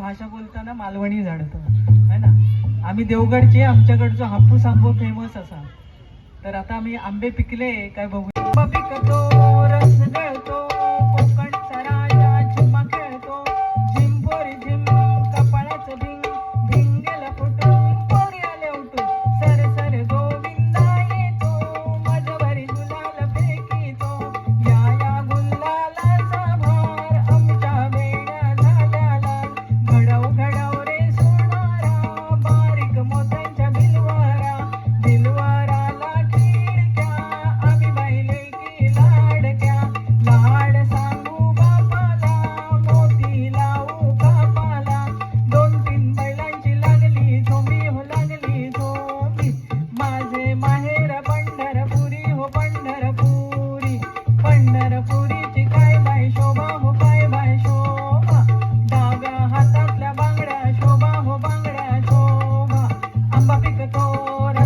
भाषा बोलताना मालवणी झाडतो है ना? आम्ही देवगडचे आमच्याकडचो हापूस आंबो फेमस असा. तर आता आम्ही आंबे पिकले काय बघू por